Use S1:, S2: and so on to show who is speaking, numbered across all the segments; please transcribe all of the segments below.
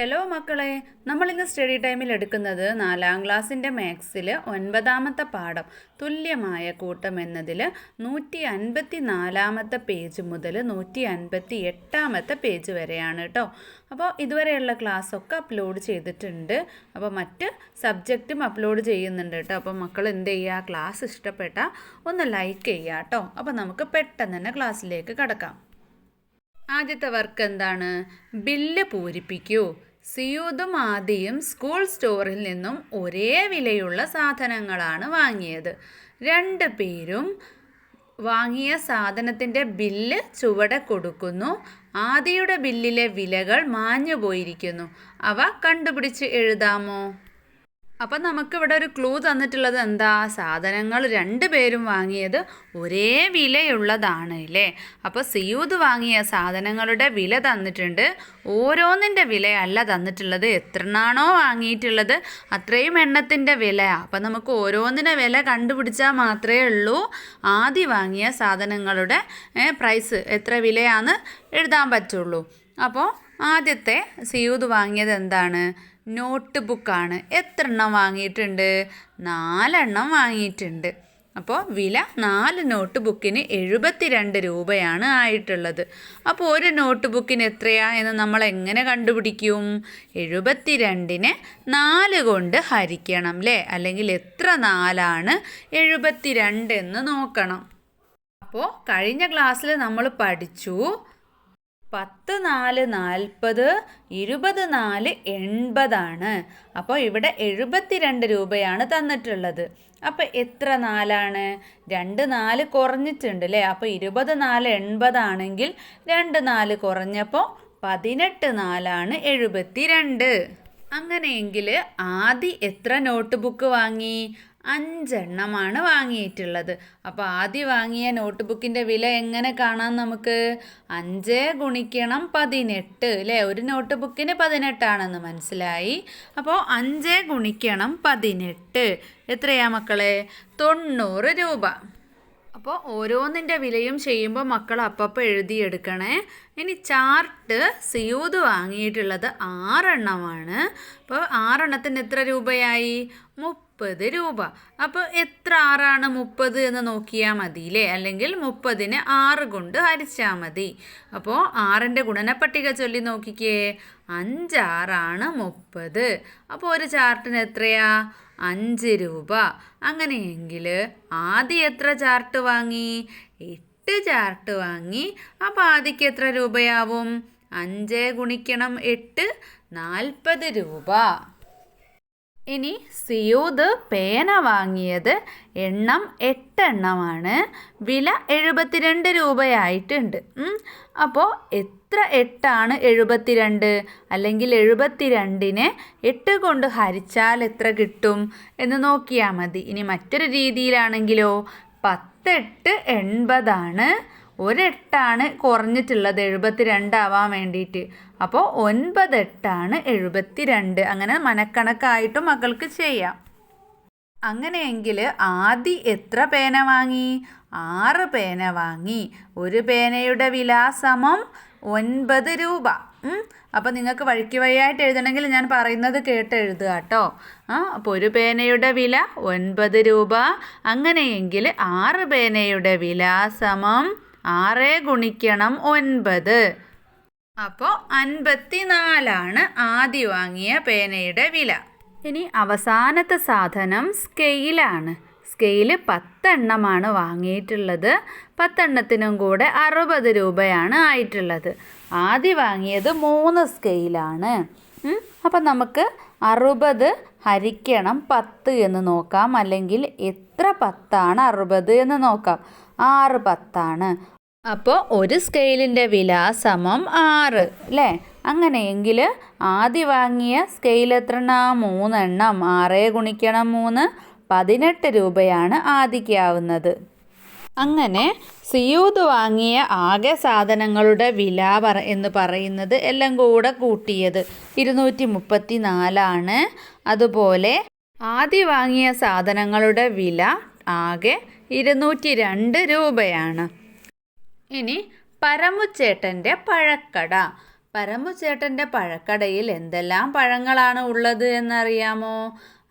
S1: Hello മക്കളെ. നമ്മളിന്ന് study ടൈമിൽ എടുക്കുന്നത് നാലാം ക്ലാസ്സിന്റെ മാത്സിൽ ഒൻപതാമത്തെ പാഠം തുല്യമായ കൂട്ടം എന്നതിൽ നൂറ്റി അൻപത്തി നാലാമത്തെ പേജ് മുതൽ നൂറ്റി അൻപത്തി എട്ടാമത്തെ പേജ് വരെയാണ് കേട്ടോ അപ്പോൾ ഇതുവരെയുള്ള ക്ലാസ്സൊക്കെ അപ്ലോഡ് ചെയ്തിട്ടുണ്ട്. അപ്പോൾ മറ്റ് സബ്ജക്റ്റും അപ്ലോഡ് ചെയ്യുന്നുണ്ട് കേട്ടോ അപ്പോൾ മക്കൾ എന്ത് ചെയ്യുക ക്ലാസ് ഇഷ്ടപ്പെട്ട ഒന്ന് ലൈക്ക് ചെയ്യുക കേട്ടോ അപ്പോൾ നമുക്ക് പെട്ടെന്ന് തന്നെ ക്ലാസ്സിലേക്ക് കടക്കാം. ആദ്യത്തെ വർക്ക് എന്താണ്? ബില്ല് പൂരിപ്പിക്കൂ. സിയൂദും ആദിയും സ്കൂൾ സ്റ്റോറിൽ നിന്നും ഒരേ വിലയുള്ള സാധനങ്ങളാണ് വാങ്ങിയത്. രണ്ട് പേരും വാങ്ങിയ സാധനത്തിന്റെ ബില്ല് ചുവടെ കൊടുക്കുന്നു. ആദിയുടെ ബില്ലിലെ വിലകൾ മാഞ്ഞു പോയിരിക്കുന്നു അവ കണ്ടുപിടിച്ച് എഴുതാമോ? അപ്പം നമുക്കിവിടെ ഒരു ക്ലൂ തന്നിട്ടുള്ളത് എന്താ? സാധനങ്ങൾ രണ്ട് പേരും വാങ്ങിയത് ഒരേ വിലയുള്ളതാണ് അല്ലേ? അപ്പോൾ സിയൂദ് വാങ്ങിയ സാധനങ്ങളുടെ വില തന്നിട്ടുണ്ട്. ഓരോന്നിന്റെ വിലയല്ല തന്നിട്ടുള്ളത്. എത്രണ്ണാണോ വാങ്ങിയിട്ടുള്ളത്. അത്രയും എണ്ണത്തിന്റെ വിലയാണ് അപ്പം നമുക്ക് ഓരോന്നിന്റെ വില കണ്ടുപിടിച്ചാൽ മാത്രമേ ഉള്ളൂ. ആദ്യം വാങ്ങിയ സാധനങ്ങളുടെ പ്രൈസ് എത്ര വിലയാണെന്ന് എഴുതാൻ പറ്റുള്ളൂ. അപ്പോൾ ആദ്യത്തെ സിയൂദ് വാങ്ങിയത് എന്താണ്? നോട്ട് ബുക്കാണ് എത്ര എണ്ണം വാങ്ങിയിട്ടുണ്ട്? നാലെണ്ണം വാങ്ങിയിട്ടുണ്ട്. അപ്പോൾ വില നാല് നോട്ട് ബുക്കിന് എഴുപത്തിരണ്ട് രൂപയാണ് ആയിട്ടുള്ളത്. അപ്പോൾ ഒരു നോട്ട് ബുക്കിന് എത്രയാ എന്ന് നമ്മൾ എങ്ങനെ കണ്ടുപിടിക്കും? എഴുപത്തിരണ്ടിനെ നാല് കൊണ്ട് ഹരിക്കണം അല്ലേ അല്ലെങ്കിൽ എത്ര നാലാണ് എഴുപത്തിരണ്ട് എന്ന് നോക്കണം. അപ്പോൾ കഴിഞ്ഞ ക്ലാസ്സിൽ നമ്മൾ പഠിച്ചു പത്ത് നാല് നാൽപ്പത് ഇരുപത് നാല് എൺപതാണ്. അപ്പോൾ ഇവിടെ എഴുപത്തിരണ്ട് രൂപയാണ് തന്നിട്ടുള്ളത്. അപ്പോൾ എത്ര നാലാണ്? രണ്ട് നാല് കുറഞ്ഞിട്ടുണ്ട് അല്ലേ? അപ്പോൾ ഇരുപത് നാല് എൺപതാണെങ്കിൽ രണ്ട് നാല് കുറഞ്ഞപ്പോൾ പതിനെട്ട് നാലാണ് എഴുപത്തി രണ്ട് അങ്ങനെയെങ്കിൽ ആദ്യം എത്ര നോട്ട് ബുക്ക് വാങ്ങി? അഞ്ചെണ്ണമാണ് വാങ്ങിയിട്ടുള്ളത്. അപ്പോൾ ആദ്യം വാങ്ങിയ നോട്ട് ബുക്കിന്റെ വില എങ്ങനെ കാണാം നമുക്ക്? അഞ്ച് ഗുണിക്കണം പതിനെട്ട് അല്ലേ ഒരു നോട്ട് ബുക്കിന് പതിനെട്ടാണെന്ന് മനസ്സിലായി. അപ്പോൾ അഞ്ച് ഗുണിക്കണം പതിനെട്ട്. എത്രയാ മക്കളെ? തൊണ്ണൂറ് രൂപ. അപ്പോൾ ഓരോന്നിന്റെ വിലയും ചെയ്യുമ്പോൾ മക്കൾ അപ്പപ്പോൾ എഴുതിയെടുക്കണേ. ഇനി ചാർട്ട് സിയൂത് വാങ്ങിയിട്ടുള്ളത് ആറെണ്ണമാണ്. അപ്പോൾ ആറെണ്ണത്തിന് എത്ര രൂപയായി? മുപ്പത് രൂപ. അപ്പോൾ എത്ര ആറാണ് മുപ്പത് എന്ന് നോക്കിയാൽ മതി അല്ലേ അല്ലെങ്കിൽ മുപ്പതിന് ആറ് കൊണ്ട് ഹരിച്ചാൽ മതി. അപ്പോൾ ആറിന്റെ ഗുണനപ്പട്ടിക ചൊല്ലി നോക്കിക്കേ. അഞ്ചാറാണ് മുപ്പത്. അപ്പോൾ ഒരു ചാർട്ടിന് എത്രയാ? അഞ്ച് രൂപ. അങ്ങനെയെങ്കിൽ ആദ്യം എത്ര ചാർട്ട് വാങ്ങി? എട്ട് ചാർട്ട് വാങ്ങി. അപ്പോൾ ആദ്യക്ക് എത്ര രൂപയാവും? അഞ്ച് ഗുണിക്കണം എട്ട് നാൽപ്പത് രൂപ. ഇനി സിയൂദ് പേന വാങ്ങിയത് എണ്ണം എട്ടെണ്ണമാണ്. വില എഴുപത്തിരണ്ട് രൂപയായിട്ടുണ്ട്. അപ്പോൾ എത്ര എട്ടാണ് എഴുപത്തിരണ്ട്? അല്ലെങ്കിൽ എഴുപത്തിരണ്ടിനെ എട്ട് കൊണ്ട് ഹരിച്ചാൽ എത്ര കിട്ടും എന്ന് നോക്കിയാൽ മതി. ഇനി മറ്റൊരു രീതിയിലാണെങ്കിലോ പത്തെട്ട് എൺപതാണ്. ഒരെട്ടാണ് കുറഞ്ഞിട്ടുള്ളത് എഴുപത്തി രണ്ടാവാൻ വേണ്ടിയിട്ട് അപ്പോൾ ഒൻപത് എട്ടാണ് എഴുപത്തി രണ്ട് അങ്ങനെ മനക്കണക്കായിട്ടും മകൾക്ക് ചെയ്യാം. അങ്ങനെയെങ്കിൽ ആദ്യം എത്ര പേന വാങ്ങി? ആറ് പേന വാങ്ങി. ഒരു പേനയുടെ വില സമം ഒൻപത് രൂപ. അപ്പോൾ നിങ്ങൾക്ക് വഴിക്ക് വഴിയായിട്ട് എഴുതണമെങ്കിൽ ഞാൻ പറയുന്നത് കേട്ട് എഴുതുക കേട്ടോ. ആ അപ്പോൾ ഒരു പേനയുടെ വില ഒൻപത് രൂപ. അങ്ങനെയെങ്കിൽ ആറ് പേനയുടെ വിലാസമം ആറ് ഗുണിക്കണം ഒൻപത്. അപ്പോൾ അൻപത്തി നാലാണ് ആദ്യം വാങ്ങിയ പേനയുടെ വില. ഇനി അവസാനത്തെ സാധനം സ്കെയിലാണ്. സ്കെയിൽ പത്തെണ്ണമാണ് വാങ്ങിയിട്ടുള്ളത്. പത്തെണ്ണത്തിനും കൂടെ അറുപത് രൂപയാണ് ആയിട്ടുള്ളത്. ആദ്യം വാങ്ങിയത് മൂന്ന് സ്കെയിലാണ്. അപ്പം നമുക്ക് അറുപത് ഹരിക്കണം പത്ത് എന്ന് നോക്കാം. അല്ലെങ്കിൽ എത്ര പത്താണ് അറുപത് എന്ന് നോക്കാം. ആറ് പത്താണ്. അപ്പോൾ ഒരു സ്കെയിലിന്റെ വില സമം ആറ്. അല്ലേ അങ്ങനെയെങ്കിൽ ആദ്യം വാങ്ങിയ സ്കെയിൽ എത്രണ്ണ? മൂന്നെണ്ണം. ആറ് ഗുണിക്കണം മൂന്ന്. പതിനെട്ട് രൂപയാണ് ആദിക്കാവുന്നത് അങ്ങനെ സിയൂത് വാങ്ങിയ ആകെ സാധനങ്ങളുടെ വില പറ എന്ന് പറയുന്നത് എല്ലാം കൂടെ കൂട്ടിയത് ഇരുന്നൂറ്റി മുപ്പത്തി നാലാണ് അതുപോലെ ആദ്യം വാങ്ങിയ സാധനങ്ങളുടെ വില ആകെ ഇരുന്നൂറ്റി രണ്ട് രൂപയാണ്. ഇനി പരമുച്ചേട്ടന്റെ പഴക്കട. പരമുച്ചേട്ടന്റെ പഴക്കടയിൽ എന്തെല്ലാം പഴങ്ങളാണ് ഉള്ളത് എന്നറിയാമോ?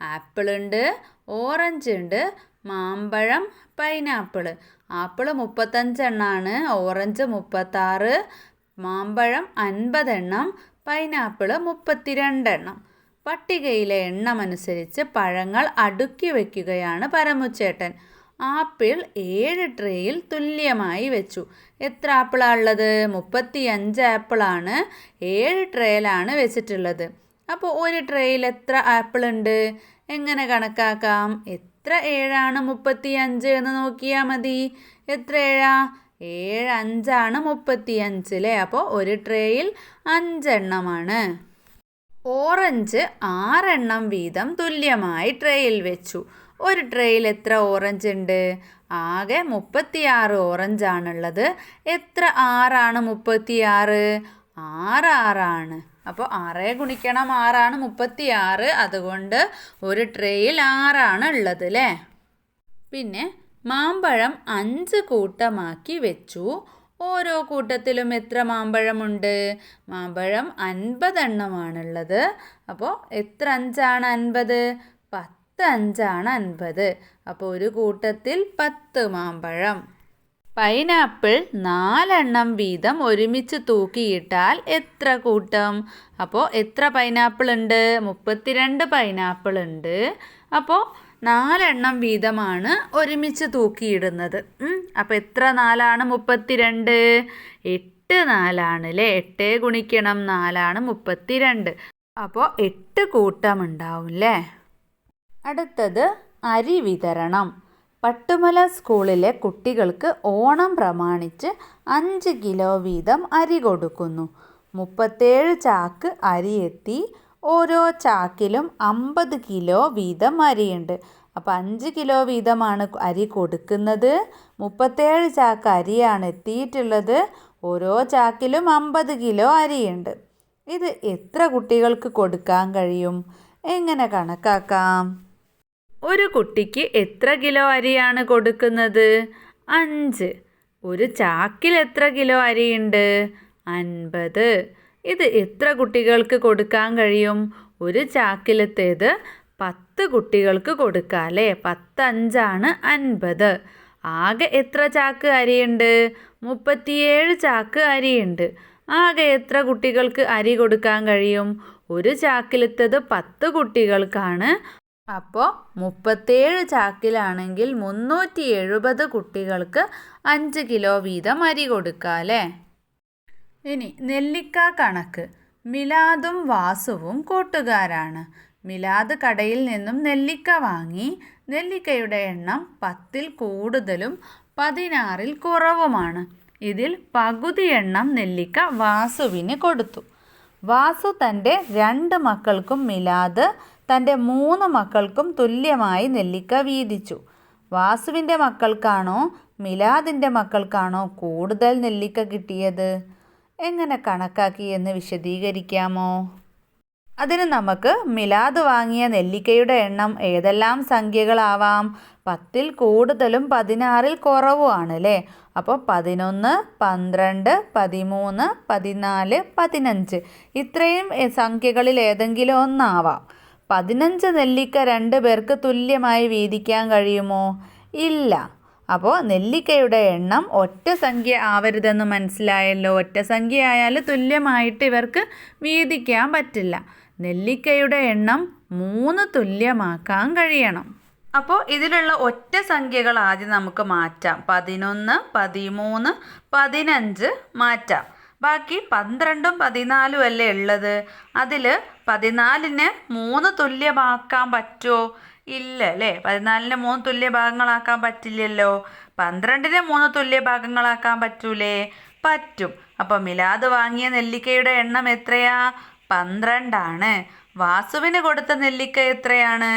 S1: ആപ്പിളുണ്ട് ഓറഞ്ച് ഉണ്ട് മാമ്പഴം പൈനാപ്പിൾ ആപ്പിൾ മുപ്പത്തഞ്ചെണ്ണമാണ് ഓറഞ്ച് മുപ്പത്താറ് മാമ്പഴം അൻപതെണ്ണം പൈനാപ്പിൾ മുപ്പത്തിരണ്ടെണ്ണം. പട്ടികയിലെ എണ്ണമനുസരിച്ച് പഴങ്ങൾ അടുക്കി വയ്ക്കുകയാണ് പരമുച്ചേട്ടൻ. ആപ്പിൾ ഏഴ് ട്രേയിൽ തുല്യമായി വെച്ചു. എത്ര ആപ്പിളാണ് ഉള്ളത് മുപ്പത്തി അഞ്ച് ആപ്പിളാണ് ഏഴ് ട്രേയിലാണ് വെച്ചിട്ടുള്ളത്. അപ്പോൾ ഒരു ട്രേയിൽ എത്ര ആപ്പിൾ ഉണ്ട് എങ്ങനെ കണക്കാക്കാം? എത്ര ഏഴാണ് മുപ്പത്തി അഞ്ച് എന്ന് നോക്കിയാൽ മതി. എത്ര ഏഴാ? ഏഴ് അഞ്ചാണ് മുപ്പത്തി അഞ്ച് അല്ലേ? അപ്പോൾ ഒരു ട്രേയിൽ അഞ്ചെണ്ണമാണ്. ഓറഞ്ച് ആറെണ്ണം വീതം തുല്യമായി ട്രേയിൽ വെച്ചു. ഒരു ട്രേയിൽ എത്ര ഓറഞ്ച് ഉണ്ട്? ആകെ മുപ്പത്തിയാറ് ഓറഞ്ചാണുള്ളത് എത്ര ആറാണ് മുപ്പത്തിയാറ്? ആറ് ആറാണ്. അപ്പോൾ ആറ് ഗുണിക്കണം ആറാണ് മുപ്പത്തിയാറ്. അതുകൊണ്ട് ഒരു ട്രേയിൽ ആറാണ് ഉള്ളത് അല്ലേ പിന്നെ മാമ്പഴം അഞ്ച് കൂട്ടമാക്കി വെച്ചു. ഓരോ കൂട്ടത്തിലും എത്ര മാമ്പഴമുണ്ട്? മാമ്പഴം അൻപതെണ്ണമാണുള്ളത് അപ്പോൾ എത്ര അഞ്ചാണ് അൻപത്? അഞ്ചാണ് അൻപത് അപ്പോൾ ഒരു കൂട്ടത്തിൽ പത്ത് മാമ്പഴം. പൈനാപ്പിൾ നാലെണ്ണം വീതം ഒരുമിച്ച് തൂക്കിയിട്ടാൽ എത്ര കൂട്ടം? അപ്പോൾ എത്ര പൈനാപ്പിൾ ഉണ്ട് മുപ്പത്തിരണ്ട് പൈനാപ്പിൾ ഉണ്ട് അപ്പോൾ നാലെണ്ണം വീതമാണ് ഒരുമിച്ച് തൂക്കിയിടുന്നത്. അപ്പോൾ എത്ര നാലാണ് മുപ്പത്തിരണ്ട്? എട്ട് നാലാണ് അല്ലേ എട്ട് ഗുണിക്കണം നാലാണ് മുപ്പത്തിരണ്ട്. അപ്പോൾ എട്ട് കൂട്ടം ഉണ്ടാവും അല്ലേ അടുത്തത് അരി വിതരണം. പട്ടുമല സ്കൂളിലെ കുട്ടികൾക്ക് ഓണം പ്രമാണിച്ച് അഞ്ച് കിലോ വീതം അരി കൊടുക്കുന്നു. മുപ്പത്തേഴ് ചാക്ക് അരി എത്തി. ഓരോ ചാക്കിലും അമ്പത് കിലോ വീതം അരിയുണ്ട്. അപ്പോൾ അഞ്ച് കിലോ വീതമാണ് അരി കൊടുക്കുന്നത്. മുപ്പത്തേഴ് ചാക്ക് അരിയാണ് എത്തിയിട്ടുള്ളത്. ഓരോ ചാക്കിലും അമ്പത് കിലോ അരിയുണ്ട്. ഇത് എത്ര കുട്ടികൾക്ക് കൊടുക്കാൻ കഴിയും? എങ്ങനെ കണക്കാക്കാം? ഒരു കുട്ടിക്ക് എത്ര കിലോ അരിയാണ് കൊടുക്കുന്നത്? അഞ്ച്. ഒരു ചാക്കിൽ എത്ര കിലോ അരിയുണ്ട്? അൻപത്. ഇത് എത്ര കുട്ടികൾക്ക് കൊടുക്കാൻ കഴിയും? ഒരു ചാക്കിലത്തേത് പത്ത് കുട്ടികൾക്ക് കൊടുക്കാം അല്ലേ? പത്തഞ്ചാണ് അൻപത്. ആകെ എത്ര ചാക്ക് അരിയുണ്ട്? മുപ്പത്തിയേഴ് ചാക്ക് അരിയുണ്ട്. ആകെ എത്ര കുട്ടികൾക്ക് അരി കൊടുക്കാൻ കഴിയും? ഒരു ചാക്കിലത്തത് പത്ത് കുട്ടികൾക്കാണ് അപ്പോൾ മുപ്പത്തേഴ് ചാക്കിലാണെങ്കിൽ മുന്നൂറ്റി എഴുപത് കുട്ടികൾക്ക് അഞ്ച് കിലോ വീതം അരി കൊടുക്കുക അല്ലേ? ഇനി നെല്ലിക്ക കണക്ക്. മിലാദും വാസുവും കൂട്ടുകാരാണ്. മിലാദ് കടയിൽ നിന്നും നെല്ലിക്ക വാങ്ങി നെല്ലിക്കയുടെ എണ്ണം പത്തിൽ കൂടുതലും പതിനാറിൽ കുറവുമാണ്. ഇതിൽ പകുതി എണ്ണം നെല്ലിക്ക വാസുവിന് കൊടുത്തു. വാസു തന്റെ രണ്ട് മക്കൾക്കും മിലാദ് തന്റെ മൂന്ന് മക്കൾക്കും തുല്യമായി നെല്ലിക്ക വീതിച്ചു. വാസുവിന്റെ മക്കൾക്കാണോ മിലാദിന്റെ മക്കൾക്കാണോ കൂടുതൽ നെല്ലിക്ക കിട്ടിയത്? എങ്ങനെ കണക്കാക്കി എന്ന് വിശദീകരിക്കാമോ? അതിന് നമുക്ക് മിലാദ് വാങ്ങിയ നെല്ലിക്കയുടെ എണ്ണം ഏതെല്ലാം സംഖ്യകളാവാം? പത്തിൽ കൂടുതലും പതിനാറിൽ കുറവുമാണ് അല്ലേ അപ്പോൾ പതിനൊന്ന് പന്ത്രണ്ട് പതിമൂന്ന് പതിനാല് പതിനഞ്ച് ഇത്രയും സംഖ്യകളിൽ ഏതെങ്കിലും ഒന്നാവാം. പതിനഞ്ച് നെല്ലിക്ക രണ്ട് പേർക്ക് തുല്യമായി വീതിക്കാൻ കഴിയുമോ? ഇല്ല. അപ്പോൾ നെല്ലിക്കയുടെ എണ്ണം ഒറ്റ സംഖ്യ ആവരുതെന്ന് മനസ്സിലായല്ലോ. ഒറ്റ സംഖ്യ ആയാൽ തുല്യമായിട്ട് ഇവർക്ക് വീതിക്കാൻ പറ്റില്ല. നെല്ലിക്കയുടെ എണ്ണം മൂന്ന് തുല്യമാക്കാൻ കഴിയണം. അപ്പോൾ ഇതിലുള്ള ഒറ്റ സംഖ്യകൾ ആദ്യം നമുക്ക് മാറ്റാം. പതിനൊന്ന് പതിമൂന്ന് പതിനഞ്ച് മാറ്റാം. ബാക്കി പന്ത്രണ്ടും പതിനാലും അല്ലേ ഉള്ളത്? അതിൽ പതിനാലിന് മൂന്ന് തുല്യമാക്കാൻ പറ്റുമോ ഇല്ല അല്ലേ? പതിനാലിന് മൂന്ന് തുല്യ ഭാഗങ്ങളാക്കാൻ പറ്റില്ലല്ലോ. പന്ത്രണ്ടിന് മൂന്ന് തുല്യ ഭാഗങ്ങളാക്കാൻ പറ്റൂലേ? പറ്റും. അപ്പോൾ മിലാദ് വാങ്ങിയ നെല്ലിക്കയുടെ എണ്ണം എത്രയാ? പന്ത്രണ്ടാണ്. വാസുവിന് കൊടുത്ത നെല്ലിക്ക എത്രയാണ്?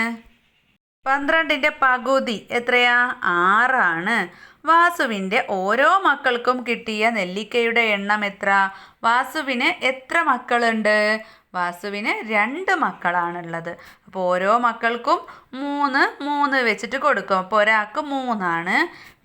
S1: പന്ത്രണ്ടിന്റെ പകുതി എത്രയാ? ആറാണ്. വാസുവിന്റെ ഓരോ മക്കൾക്കും കിട്ടിയ നെല്ലിക്കയുടെ എണ്ണം എത്ര? വാസുവിന് എത്ര മക്കളുണ്ട്? വാസുവിന് രണ്ട് മക്കളാണുള്ളത്. അപ്പോൾ ഓരോ മക്കൾക്കും മൂന്ന് മൂന്ന് വെച്ചിട്ട് കൊടുക്കും. അപ്പോൾ ഒരാൾക്ക് മൂന്നാണ്.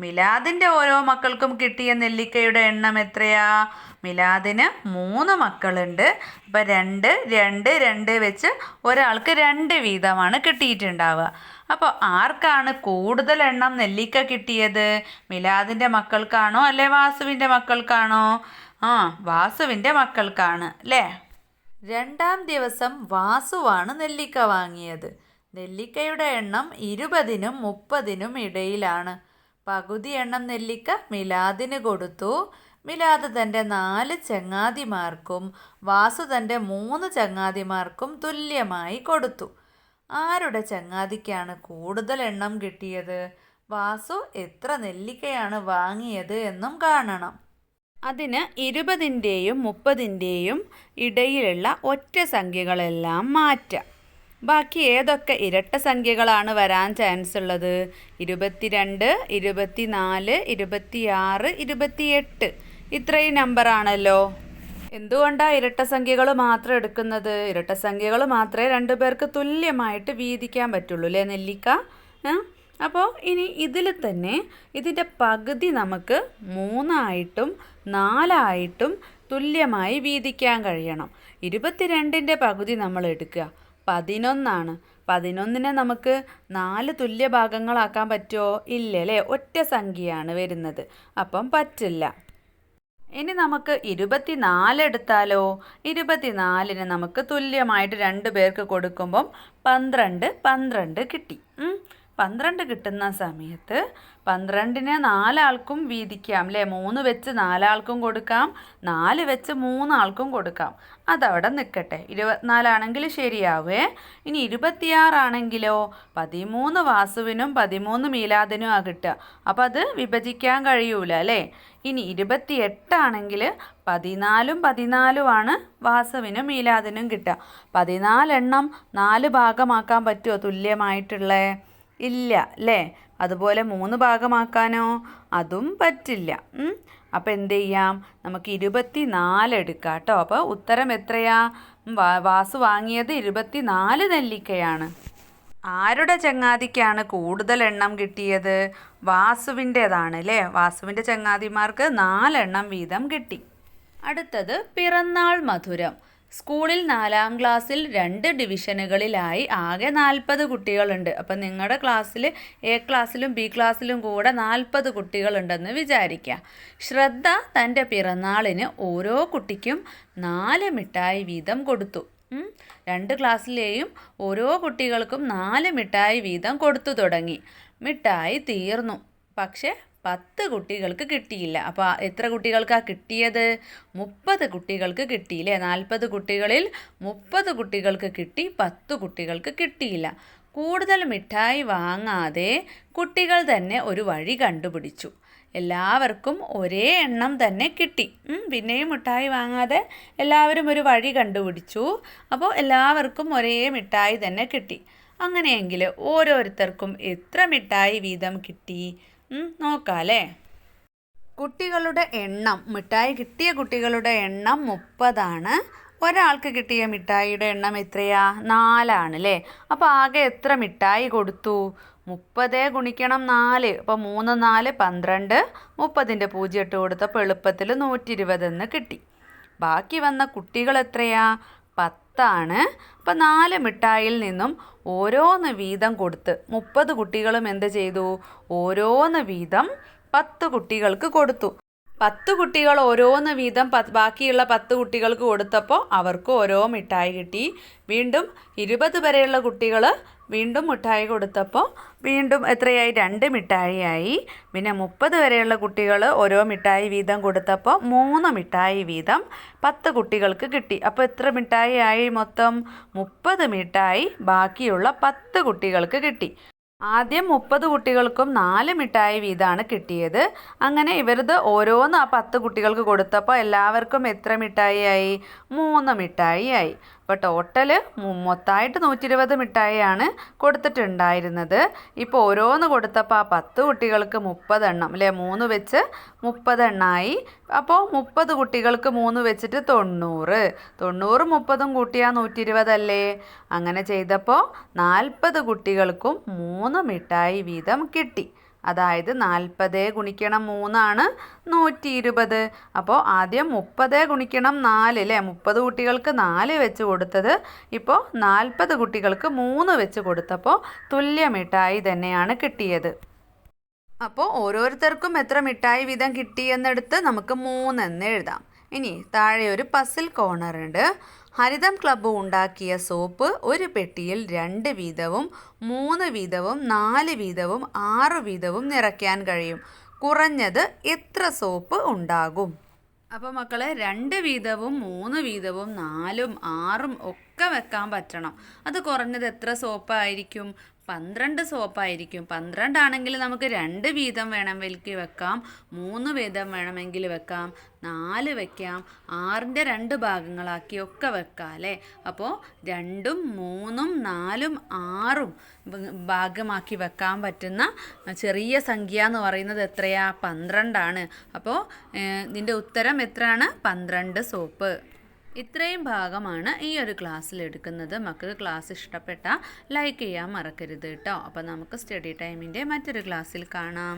S1: മിലാദിന്റെ ഓരോ മക്കൾക്കും കിട്ടിയ നെല്ലിക്കയുടെ എണ്ണം എത്രയാ? മിലാദിന് മൂന്ന് മക്കളുണ്ട്. അപ്പോൾ രണ്ട് രണ്ട് രണ്ട് വെച്ച് ഒരാൾക്ക് രണ്ട് വീതമാണ് കിട്ടിയിട്ടുണ്ടാവുക. അപ്പോൾ ആർക്കാണ് കൂടുതൽ എണ്ണം നെല്ലിക്ക കിട്ടിയത്? മിലാദിന്റെ മക്കൾക്കാണോ അല്ലെ വാസുവിന്റെ മക്കൾക്കാണോ? ആ വാസുവിന്റെ മക്കൾക്കാണ് അല്ലേ? രണ്ടാം ദിവസം വാസുവാണ് നെല്ലിക്ക വാങ്ങിയത്. നെല്ലിക്കയുടെ എണ്ണം ഇരുപതിനും മുപ്പതിനും ഇടയിലാണ്. പകുതി എണ്ണം നെല്ലിക്ക മിലാദിന് കൊടുത്തു. മിലാദ് തന്റെ നാല് ചങ്ങാതിമാർക്കും വാസു തന്റെ മൂന്ന് ചങ്ങാതിമാർക്കും തുല്യമായി കൊടുത്തു. ആരുടെ ചങ്ങാതിക്കാണ് കൂടുതൽ എണ്ണം കിട്ടിയത്? വാസു എത്ര നെല്ലിക്കയാണ് വാങ്ങിയത് എന്നും കാണണം. അതിന് ഇരുപതിന്റെയും മുപ്പതിന്റെയും ഇടയിലുള്ള ഒറ്റ സംഖ്യകളെല്ലാം മാറ്റാം. ബാക്കി ഏതൊക്കെ ഇരട്ട സംഖ്യകളാണ് വരാൻ ചാൻസ് ഉള്ളത്? ഇരുപത്തിരണ്ട് ഇരുപത്തിനാല് ഇരുപത്തിയാറ് ഇരുപത്തിയെട്ട്. ഇത്രയും നമ്പറാണല്ലോ എന്തുകൊണ്ടാണ് ഇരട്ട സംഖ്യകൾ മാത്രം എടുക്കുന്നത്? ഇരട്ട സംഖ്യകൾ മാത്രമേ രണ്ടു പേർക്ക് തുല്യമായിട്ട് വീതിക്കാൻ പറ്റുള്ളൂ അല്ലേ നെല്ലിക്ക? അപ്പോൾ ഇനി ഇതിൽ തന്നെ ഇതിന്റെ പകുതി നമുക്ക് മൂന്നായിട്ടും നാലായിട്ടും തുല്യമായി വീതിക്കാൻ കഴിയണം. ഇരുപത്തിരണ്ടിന്റെ പകുതി നമ്മൾ എടുക്കുക. പതിനൊന്നാണ്. പതിനൊന്നിനെ നമുക്ക് നാല് തുല്യ ഭാഗങ്ങളാക്കാൻ പറ്റുമോ? ഇല്ല അല്ലേ? ഒറ്റ സംഖ്യയാണ് വരുന്നത്. അപ്പം പറ്റില്ല. ഇനി നമുക്ക് ഇരുപത്തിനാല് എടുത്താലോ ഇരുപത്തിനാലിന് നമുക്ക് തുല്യമായിട്ട് രണ്ട് പേർക്ക് കൊടുക്കുമ്പം പന്ത്രണ്ട് പന്ത്രണ്ട് കിട്ടി. പന്ത്രണ്ട് കിട്ടുന്ന സമയത്ത് പന്ത്രണ്ടിനെ നാലാൾക്കും വീതിക്കാം അല്ലേ മൂന്ന് വെച്ച് നാലാൾക്കും കൊടുക്കാം. നാല് വെച്ച് മൂന്നാൾക്കും കൊടുക്കാം. അതവിടെ നിൽക്കട്ടെ ഇരുപത്തിനാലാണെങ്കിൽ ശരിയാവേ. ഇനി ഇരുപത്തിയാറാണെങ്കിലോ? പതിമൂന്ന് വാസുവിനും പതിമൂന്ന് മീലാദിനും ആ കിട്ടുക. അപ്പം അത് വിഭജിക്കാൻ കഴിയൂല അല്ലേ ഇനി ഇരുപത്തിയെട്ടാണെങ്കിൽ പതിനാലും പതിനാലുമാണ് വാസുവിനും മീലാദിനും കിട്ടുക. പതിനാലെണ്ണം നാല് ഭാഗമാക്കാൻ പറ്റുമോ തുല്യമായിട്ടുള്ള? ഇല്ല അല്ലേ അതുപോലെ മൂന്ന് ഭാഗമാക്കാനോ? അതും പറ്റില്ല. അപ്പോൾ എന്ത് ചെയ്യാം? നമുക്ക് ഇരുപത്തി നാല് എടുക്കാം കേട്ടോ. അപ്പോൾ ഉത്തരം എത്രയാ? വാസു വാങ്ങിയത് ഇരുപത്തി നാല് നെല്ലിക്കയാണ്. ആരുടെ ചങ്ങാതിക്കാണ് കൂടുതൽ എണ്ണം കിട്ടിയത്? വാസുവിന്റേതാണ് അല്ലേ വാസുവിന്റെ ചങ്ങാതിമാർക്ക് നാലെണ്ണം വീതം കിട്ടി. അടുത്തത് പിറന്നാൾ മധുരം. സ്കൂളിൽ നാലാം ക്ലാസ്സിൽ രണ്ട് ഡിവിഷനുകളിലായി ആകെ നാൽപ്പത് കുട്ടികളുണ്ട്. അപ്പം നിങ്ങളുടെ ക്ലാസ്സിൽ എ ക്ലാസ്സിലും ബി ക്ലാസ്സിലും കൂടെ നാൽപ്പത് കുട്ടികളുണ്ടെന്ന് വിചാരിക്കുക ശ്രദ്ധ തന്റെ പിറന്നാളിന് ഓരോ കുട്ടിക്കും നാല് മിഠായി വീതം കൊടുത്തു. രണ്ട് ക്ലാസ്സിലെയും ഓരോ കുട്ടികൾക്കും നാല് മിഠായി വീതം കൊടുത്തു തുടങ്ങി. മിഠായി തീർന്നു. പക്ഷേ പത്ത് കുട്ടികൾക്ക് കിട്ടിയില്ല. അപ്പോൾ എത്ര കുട്ടികൾക്കാണ് കിട്ടിയത്? മുപ്പത് കുട്ടികൾക്ക് കിട്ടിയില്ലേ? നാൽപ്പത് കുട്ടികളിൽ മുപ്പത് കുട്ടികൾക്ക് കിട്ടി പത്ത് കുട്ടികൾക്ക് കിട്ടിയില്ല. കൂടുതൽ മിഠായി വാങ്ങാതെ കുട്ടികൾ തന്നെ ഒരു വഴി കണ്ടുപിടിച്ചു. എല്ലാവർക്കും ഒരേ എണ്ണം തന്നെ കിട്ടി. പിന്നെയും മിഠായി വാങ്ങാതെ എല്ലാവരും ഒരു വഴി കണ്ടുപിടിച്ചു. അപ്പോൾ എല്ലാവർക്കും ഒരേ മിഠായി തന്നെ കിട്ടി. അങ്ങനെയെങ്കിൽ ഓരോരുത്തർക്കും എത്ര മിഠായി വീതം കിട്ടി? നോക്കാം അല്ലേ കുട്ടികളുടെ എണ്ണം മിഠായി കിട്ടിയ കുട്ടികളുടെ എണ്ണം മുപ്പതാണ്. ഒരാൾക്ക് കിട്ടിയ മിഠായിയുടെ എണ്ണം എത്രയാ? നാലാണ് അല്ലേ അപ്പോൾ ആകെ എത്ര മിഠായി കൊടുത്തു? മുപ്പതേ ഗുണിക്കണം നാല്. അപ്പോൾ മൂന്ന് നാല് പന്ത്രണ്ട്. മുപ്പതിന്റെ പൂജ്യം ഇട്ട് കൊടുത്തപ്പോൾ എളുപ്പത്തിൽ നൂറ്റി ഇരുപതെന്ന് കിട്ടി. ബാക്കി വന്ന കുട്ടികൾ എത്രയാ പത്താണ് അപ്പം നാല് മിഠായിൽ നിന്നും ഓരോന്ന് വീതം കൊടുത്ത് മുപ്പത് കുട്ടികളും എന്ത് ചെയ്തു? ഓരോന്ന് വീതം പത്ത് കുട്ടികൾക്ക് കൊടുത്തു. പത്ത് കുട്ടികൾ ഓരോന്ന് വീതം പത്ത് ബാക്കിയുള്ള പത്ത് കുട്ടികൾക്ക് കൊടുത്തപ്പോൾ അവർക്ക് ഓരോ മിഠായി കിട്ടി. വീണ്ടും ഇരുപത് വരെയുള്ള കുട്ടികൾ വീണ്ടും മിഠായി കൊടുത്തപ്പോൾ വീണ്ടും എത്രയായി? രണ്ട് മിഠായിയായി. പിന്നെ മുപ്പത് വരെയുള്ള കുട്ടികൾ ഓരോ മിഠായി വീതം കൊടുത്തപ്പോൾ മൂന്ന് മിഠായി വീതം പത്ത് കുട്ടികൾക്ക് കിട്ടി. അപ്പോൾ എത്ര മിഠായി ആയി മൊത്തം? മുപ്പത് മിഠായി ബാക്കിയുള്ള പത്ത് കുട്ടികൾക്ക് കിട്ടി. ആദ്യം മുപ്പത് കുട്ടികൾക്കും നാല് മിഠായി വീതമാണ് കിട്ടിയത്. അങ്ങനെ ഇവരത് ഓരോന്ന് ആ പത്ത് കുട്ടികൾക്ക് കൊടുത്തപ്പോൾ എല്ലാവർക്കും എത്ര മിഠായി ആയി മൂന്ന് മിഠായി ആയി അപ്പോൾ ടോട്ടൽ മൊത്തമായിട്ട് നൂറ്റി ഇരുപത് മിഠായിയാണ് കൊടുത്തിട്ടുണ്ടായിരുന്നത്. ഇപ്പോൾ ഓരോന്ന് കൊടുത്തപ്പോൾ ആ പത്ത് കുട്ടികൾക്ക് മുപ്പതെണ്ണം അല്ലേ? മൂന്ന് വെച്ച് മുപ്പതെണ്ണമായി അപ്പോൾ മുപ്പത് കുട്ടികൾക്ക് മൂന്ന് വെച്ചിട്ട് തൊണ്ണൂറ്. തൊണ്ണൂറ് മുപ്പതും കൂട്ടിയാൽ നൂറ്റി ഇരുപതല്ലേ അങ്ങനെ ചെയ്തപ്പോൾ നാൽപ്പത് കുട്ടികൾക്കും മൂന്ന് മിഠായി വീതം കിട്ടി. അതായത് നാൽപ്പത് ഗുണിക്കണം മൂന്നാണ് നൂറ്റി ഇരുപത് അപ്പോൾ ആദ്യം മുപ്പത് ഗുണിക്കണം നാല് അല്ലേ മുപ്പത് കുട്ടികൾക്ക് നാല് വെച്ച് കൊടുത്തത്. ഇപ്പോൾ നാൽപ്പത് കുട്ടികൾക്ക് മൂന്ന് വെച്ച് കൊടുത്തപ്പോൾ തുല്യ മിഠായി തന്നെയാണ് കിട്ടിയത്. അപ്പോൾ ഓരോരുത്തർക്കും എത്ര മിഠായി വീതം കിട്ടിയെന്നെടുത്ത് നമുക്ക് മൂന്നെന്ന് എഴുതാം. ഇനി താഴെ ഒരു പസിൽ കോർണർ ഉണ്ട്. ഹരിതം ക്ലബ്ബ് ഉണ്ടാക്കിയ സോപ്പ് ഒരു പെട്ടിയിൽ രണ്ട് വീതവും മൂന്ന് വീതവും നാല് വീതവും ആറ് വീതവും നിറയ്ക്കാൻ കഴിയും. കുറഞ്ഞത് എത്ര സോപ്പ് ഉണ്ടാകും? അപ്പോൾ മക്കളെ രണ്ട് വീതവും മൂന്ന് വീതവും നാലും ആറും ഒക്കെ വെക്കാൻ പറ്റണം. അത് കുറഞ്ഞത് എത്ര സോപ്പായിരിക്കും പന്ത്രണ്ട് സോപ്പായിരിക്കും. പന്ത്രണ്ടാണെങ്കിൽ നമുക്ക് രണ്ട് വീതം വേണമെങ്കിൽ വെക്കാം. മൂന്ന് വീതം വേണമെങ്കിൽ വെക്കാം. നാല് വെക്കാം. ആറിന്റെ രണ്ട് ഭാഗങ്ങളാക്കി ഒക്കെ വെക്കാം അല്ലേ? അപ്പോൾ രണ്ടും മൂന്നും നാലും ആറും ഭാഗമാക്കി വെക്കാൻ പറ്റുന്ന ചെറിയ സംഖ്യ എന്ന് പറയുന്നത് എത്രയാ? പന്ത്രണ്ടാണ്. അപ്പോൾ ഇതിന്റെ ഉത്തരം എത്രയാണ്? പന്ത്രണ്ട് സോപ്പ്. ഇത്രയും ഭാഗമാണ് ഈ ഒരു ക്ലാസ്സിൽ എടുക്കുന്നത്. മക്കൾക്ക് ക്ലാസ് ഇഷ്ടപ്പെട്ട ലൈക്ക് ചെയ്യാൻ മറക്കരുത് കേട്ടോ. അപ്പോൾ നമുക്ക് സ്റ്റഡി ടൈമിന്റെ മറ്റൊരു ക്ലാസ്സിൽ കാണാം.